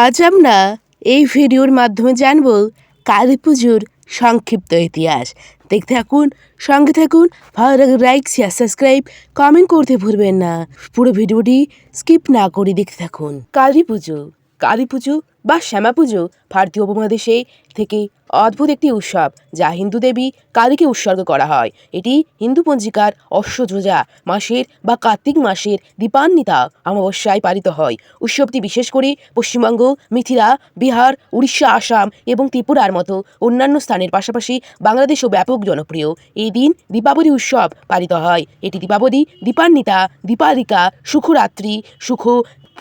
আজ আমরা এই ভিডিওর মাধ্যমে জানব কালী পুজোর সংক্ষিপ্ত ইতিহাস। দেখতে থাকুন, সঙ্গে থাকুন, ভালো লাগে লাইক শেয়ার সাবস্ক্রাইব কমেন্ট করতে ভুলবেন না। পুরো ভিডিওটি স্কিপ না করে দেখতে থাকুন। কালী পুজো। কালী পুজো বা শ্যামা পুজো ভারতীয় উপমহাদেশে থেকে অদ্ভুত একটি উৎসব, যা হিন্দু দেবী কালীকে উৎসর্গ করা হয়। এটি হিন্দু পঞ্জিকার অশ্বযোজা মাসের বা কার্তিক মাসের দীপান্বিতা অমাবস্যায় পালিত হয়। উৎসবটি বিশেষ করে পশ্চিমবঙ্গ, মিথিলা, বিহার, উড়িষ্যা, আসাম এবং ত্রিপুরার মতো অন্যান্য স্থানের পাশাপাশি বাংলাদেশও ব্যাপক জনপ্রিয়। এই দিন দীপাবলি উৎসব পালিত হয়। এটি দীপাবলি, দীপান্বিতা, দীপালিকা, সুখরাত্রি, সুখ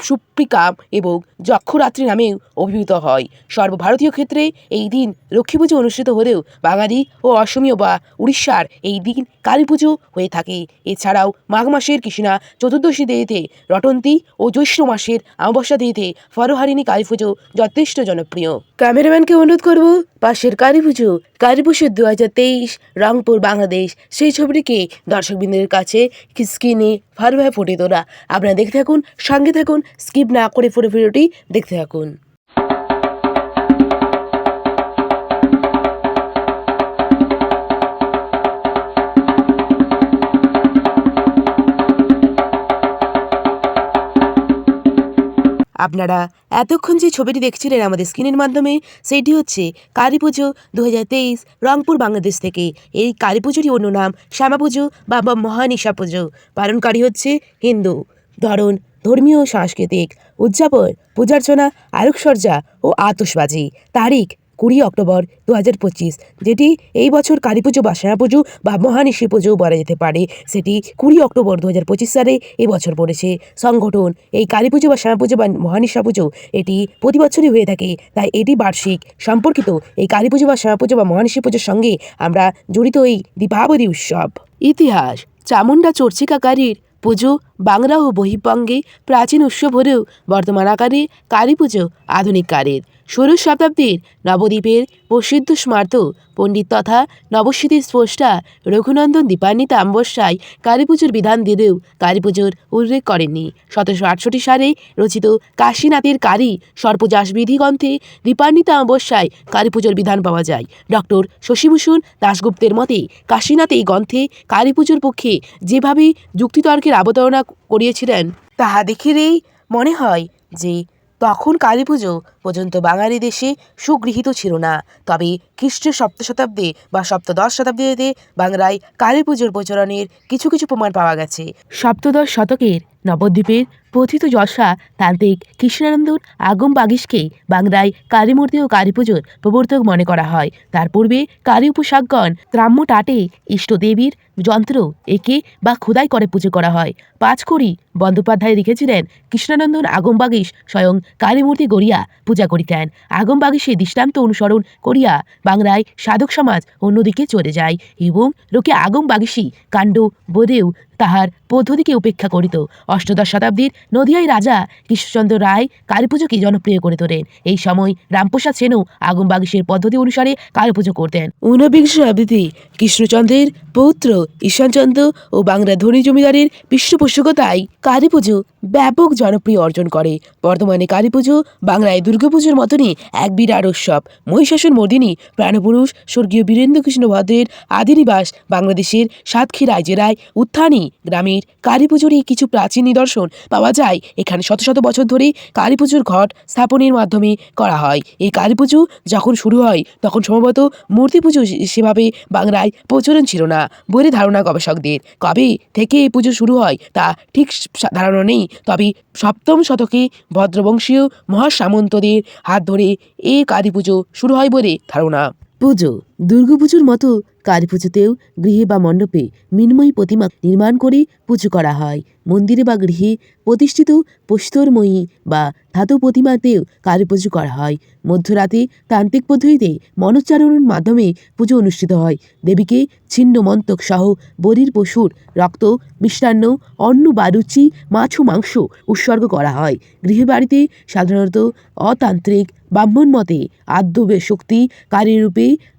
সুপ্রিকা এবং যক্ষরাত্রি নামেও অভিহিত হয়। সর্বভারতীয় ক্ষেত্রে এই দিন লক্ষ্মী পুজো অনুষ্ঠিত হলেও বাঙালি ও অসমীয় বা উড়িষ্যার এই দিন কালী পুজো হয়ে থাকে। এছাড়াও মাঘ মাসের কৃষ্ণা চতুর্দশী দেরিতে রটন্তী ও জ্যৈষ্ঠ মাসের অমাবস্যা দেরিতে ফরহারিণী কালী পুজো যথেষ্ট জনপ্রিয়। ক্যামেরাম্যানকে অনুরোধ করব, পাশের কালী পুজো কালী পুজো দু হাজার তেইশ রংপুর, বাংলাদেশ, সেই ছবিটিকে দর্শকবৃন্দের কাছে স্ক্রিনে ভালোভাবে ফুটে তোলা। আপনারা দেখে থাকুন, সঙ্গে থাকুন স্কিপ না করে পুরো ভিডিওটি দেখতে থাকুন। আপনারা এতক্ষণ যে ছবিটি দেখছিলেন আমাদের স্ক্রিনের মাধ্যমে, সেইটি হচ্ছে কালী পুজো দু হাজার তেইশ রংপুর, বাংলাদেশ থেকে। এই কালী পুজোরই অন্য নাম শ্যামা পুজো বা মহানিশা পুজো। পালনকারী হচ্ছে হিন্দু। ধরন ধর্মীয় সাংস্কৃতিক উদযাপন, পূজার্চনা, আলোকসজ্জা ও আতশবাজি। তারিখ, কুড়ি অক্টোবর দু হাজার পঁচিশ, যেটি এই বছর কালী পুজো বা শ্যামা পুজো বা মহানিশি পুজো বলা যেতে পারে। সেটি কুড়ি অক্টোবর দু হাজার পঁচিশ সালে এবছর পড়েছে। সংগঠন, এই কালী পুজো বা শ্যামা পুজো বা মহানিশা পুজো এটি প্রতি বছরই হয়ে থাকে, তাই এটি বার্ষিক। সম্পর্কিত এই কালী পুজো বা শ্যামা পুজো বা মহানিশি পুজোর সঙ্গে আমরা জড়িত এই দীপাবলি উৎসব। ইতিহাস, চামুণ্ডা চর্চিকাকারীর পুজো বাংলা ও বহির্বঙ্গে প্রাচীন উৎসব হলেও বর্তমান আকারে কালী পুজো আধুনিক কালের। ষোড়শ শতাব্দীর নবদ্বীপের প্রসিদ্ধ স্মার্ত পণ্ডিত তথা নবস্মৃতির স্রষ্টা রঘুনন্দন দীপান্বিতা অমাবস্যায় কালীপুজোর বিধান দিলেও কালীপুজোর উল্লেখ করেননি। সতেরোশো আটষট্টি সালে রচিত কাশীনাথের কালী বিধি গ্রন্থে দীপান্বিতা অমাবস্যায় কালী পুজোর বিধান পাওয়া যায়। ডক্টর শশীভূষণ দাশগুপ্তের মতে, কাশীনাথ এই গ্রন্থে কালীপুজোর পক্ষে যেভাবে যুক্তিতর্কের অবতারণা করিয়েছিলেন, তাহা দেখিলেই মনে হয় যে তখন কালী পুজো পর্যন্ত বাঙালি দেশে সুগৃহীত ছিল না। তবে খ্রিস্টের সপ্ত শতাব্দী বা সপ্তদশ শতাব্দীতে বাংলায় কালী পুজোর প্রচলনের কিছু কিছু প্রমাণ পাওয়া গেছে। সপ্তদশ শতকের নবদ্বীপের প্রথিত যশা, তান্ত্রিক কৃষ্ণানন্দর আগম বাগিসকে বাংলায় কালীমূর্তি ও কালী পুজোর প্রবর্তক মনে করা হয়। তার পূর্বে কালী উপাসকগণ ত্রাম্য টাটে ইষ্টদেবীর যন্ত্র একে বা খোদাই করে পুজো করা হয়। পাঁচকড়ি বন্দ্যোপাধ্যায় লিখেছিলেন কৃষ্ণানন্দন আগম বাগিস স্বয়ং কালীমূর্তি গড়িয়া পূজা করিতেন। আগম বাগিসে দৃষ্টান্ত অনুসরণ করিয়া বাংলায় সাধক সমাজ অন্যদিকে চলে যায় এবং লোকে আগম বাগিসি কাণ্ড বোধেও তাহার পদ্ধতিকে উপেক্ষা করিত। অষ্টদশ শতাব্দীর নদিয়ায় রাজা কৃষ্ণচন্দ্র রায় কালীপুজোকে জনপ্রিয় করে তোলেন। এই সময় রামপ্রসাদ সেনও আগম বাগিসের পদ্ধতি অনুসারে কালীপুজো করতেন। ঊনবিংশ শতাব্দীতে কৃষ্ণচন্দ্রের পৌত্র ঈশ্বরচন্দ্র ও বাংলা ধনী জমিদারের পৃষ্ঠপোষকতায় কালীপুজো ব্যাপক জনপ্রিয় অর্জন করে। বর্তমানে কালীপুজো বাংলায় দুর্গাপুজোর মতনই এক বিরাট উৎসব। মহিষাসুর মর্দিনী প্রাণপুরুষ, স্বর্গীয় বীরেন্দ্রকৃষ্ণ ভদ্রের আদিনিবাস বাংলাদেশের সাতক্ষীরায় জেলায় উত্থানি গ্রামের কালী পুজোর এই কিছু প্রাচীন নিদর্শন পাওয়া যায়। এখানে শত শত বছর ধরে কালী পুজোর ঘট স্থাপনের মাধ্যমে করা হয়। এই কালী পুজো যখন শুরু হয়, তখন সম্ভবত মূর্তি পুজো সেভাবে বাংলায় প্রচলন ছিল না বলে ধারণা গবেষকদের। কবে থেকে এই পুজো শুরু হয়, তা ঠিক ধারণা নেই। তবে সপ্তম শতকে ভদ্রবংশীয় মহাসামন্তদের হাত ধরে এই কালী পুজো শুরু হয় বলে ধারণা। পুজো দুর্গাপুজোর মতো কালী পুজোতেও গৃহে বা মণ্ডপে মৃন্ময়ী প্রতিমা নির্মাণ করে পুজো করা হয়। মন্দিরে বা গৃহে প্রতিষ্ঠিত প্রস্তরময়ী বা ধাতু প্রতিমাতেও কালী পুজো করা হয়। মধ্যরাতে তান্ত্রিক পদ্ধতিতে মনোচ্চারণের মাধ্যমে পুজো অনুষ্ঠিত হয়। দেবীকে ছিন্ন মন্তক সহ বরির পশুর রক্ত, মিষ্টান্ন, অন্ন, বা রুচি, মাছ ও মাংস উৎসর্গ করা হয়। গৃহে বাড়িতে সাধারণত অতান্ত্রিক ব্রাহ্মণ মতে আদ্য শক্তি কারী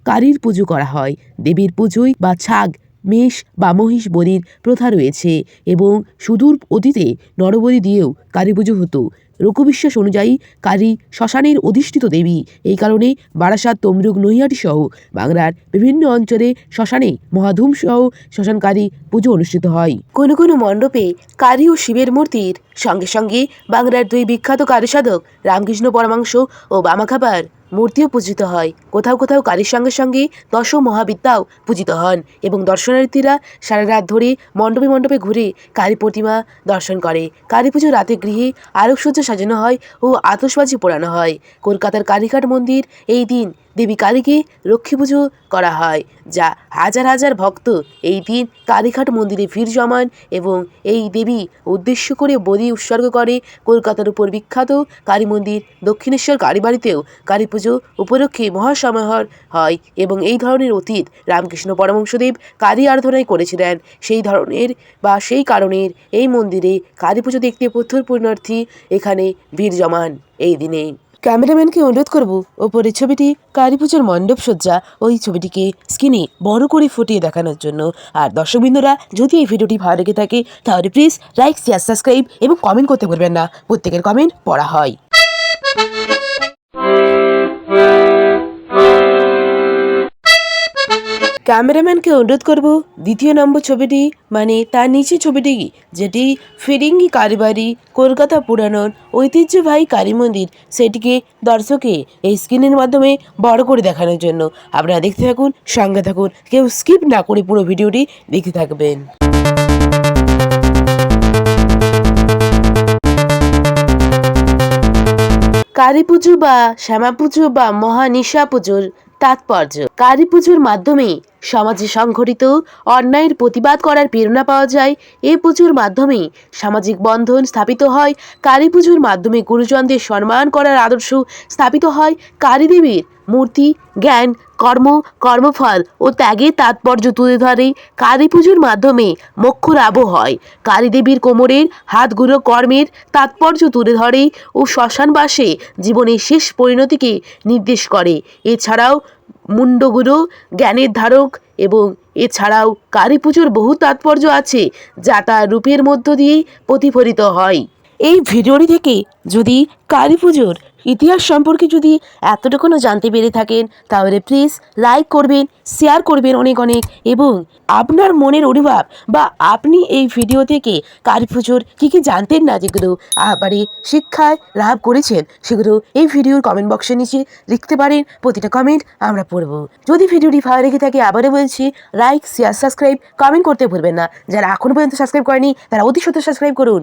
কারীর পুজো করা হয়। দেবীর পুজোয় বা ছাগ, মেষ বা মহিষ বলির প্রথা রয়েছে এবং সুদূর অতীতে নরবলি দিয়েও কালী পুজো হতো। লোকবিশ্বাস অনুযায়ী কালী শ্মশানের অধিষ্ঠিত দেবী। এই কারণে বারাসাত তমরুক নৈহাটি সহ বাংলার বিভিন্ন অঞ্চলে শ্মশানে মহাধুম সহ শ্মশানকারী পুজো অনুষ্ঠিত হয়। কোনো কোনো মণ্ডপে কালী ও শিবের মূর্তির সঙ্গে সঙ্গে বাংলার দুই বিখ্যাত কারুসাধক রামকৃষ্ণ পরমাংশ ও বামাখাবার মূর্তিও পূজিত হয়। কোথাও কোথাও কালীর সঙ্গে সঙ্গে দশ মহাবিদ্যাও পূজিত হন এবং দর্শনার্থীরা সারা রাত ধরে মণ্ডপে মণ্ডপে ঘুরে কালী প্রতিমা দর্শন করে। কালী পুজো রাতে গৃহে আলোকসজ্জা সাজানো হয় ও আতশবাজি পোড়ানো হয়। কলকাতার কালীঘাট মন্দির এই দিন দেবী কালীকে লক্ষ্মী পুজো করা হয়, যা হাজার হাজার ভক্ত এই দিন কালীঘাট মন্দিরে ভিড় জমান এবং এই দেবী উদ্দেশ্য করে বলি উৎসর্গ করে। কলকাতার উপর বিখ্যাত কালী মন্দির দক্ষিণেশ্বর কালীবাড়িতেও কালী পুজো উপলক্ষে মহাসমাহার হয় এবং এই ধরনের অতীত রামকৃষ্ণ পরমহংসদেব কালী আরাধনায় করেছিলেন। সেই ধরনের বা সেই কারণের এই মন্দিরে কালী পুজো দেখতে প্রচুর পুণ্যার্থী এখানে ভিড় জমান এই দিনে। ক্যামেরাম্যানকে অনুরোধ করব ওপরে ছবিটি কালী পুজোর মণ্ডপ সজ্জা, ওই ছবিটিকে স্ক্রিনে বড় করে ফুটিয়ে দেখানোর জন্য। আর দর্শকবৃন্দরা, যদি এই ভিডিওটি ভালো লেগে থাকে, তাহলে প্লিজ লাইক শেয়ার সাবস্ক্রাইব এবং কমেন্ট করতে ভুলবেন না। প্রত্যেকের কমেন্ট পড়া হয়। ক্যামেরাম্যানকে অনুরোধ করব, দ্বিতীয় নম্বর ছবিটি মানে তার নিচে ছবিটি, যেটি ফিরিঙ্গি কালীবাড়ি কলকাতা পুরানোর ঐতিহ্যবাহী কালী মন্দির, সেটিকে দর্শকে এই স্ক্রিনের মাধ্যমে বড় করে দেখানোর জন্য। আপনারা দেখতে থাকুন, সঙ্গে থাকুন, কেউ স্কিপ না করে পুরো ভিডিওটি দেখতে থাকবেন। কালী পুজো বা শ্যামা পুজো বা মহানিশা পুজোর তাৎপর্য। কালী পুজোর মাধ্যমে সমাজে সংঘটিত অন্যায়ের প্রতিবাদ করার প্রেরণা পাওয়া যায়। এ পুজোর মাধ্যমে সামাজিক বন্ধন স্থাপিত হয়। কালী পুজোর মাধ্যমে গুরুজনদের সম্মান করার আদর্শ স্থাপিত হয়। কালী দেবীর মূর্তি, জ্ঞান, কর্ম, কর্মফল ও ত্যাগের তাৎপর্য তুলে ধরে। কালী পুজোর মাধ্যমে মোক্ষ লাভও হয়। কালী দেবীর কোমরের হাতগুলো কর্মের তাৎপর্য তুলে ধরে ও শ্মশানবাসে জীবনের শেষ পরিণতিকে নির্দেশ করে। এছাড়াও মুন্ডগুলো জ্ঞানের ধারক এবং এছাড়াও কালী পুজোর বহু তাৎপর্য আছে যা তার রূপের মধ্য দিয়ে প্রতিফলিত হয়। এই ভিডিওটি থেকে যদি কালী পুজোর ইতিহাস সম্পর্কে যদি এতটুকুনও জানতে পেরে থাকেন, তাহলে প্লিজ লাইক করবেন শেয়ার করবেন অনেক অনেক এবং আপনার মনের অনুভব বা আপনি এই ভিডিও থেকে কালী পুজোর কী কী জানতেন না যেগুলো আবারে শিক্ষায় লাভ করেছেন, সেগুলো এই ভিডিওর কমেন্ট বক্সের নিচে লিখতে পারেন, প্রতিটা কমেন্ট আমরা পড়ব। যদি ভিডিওটি ভালো লেগে থাকে, আবারও বলছি লাইক শেয়ার সাবস্ক্রাইব কমেন্ট করতে ভুলবেন না। যারা এখনও পর্যন্ত সাবস্ক্রাইব করেনি, তারা অতি সত্য সাবস্ক্রাইব করুন।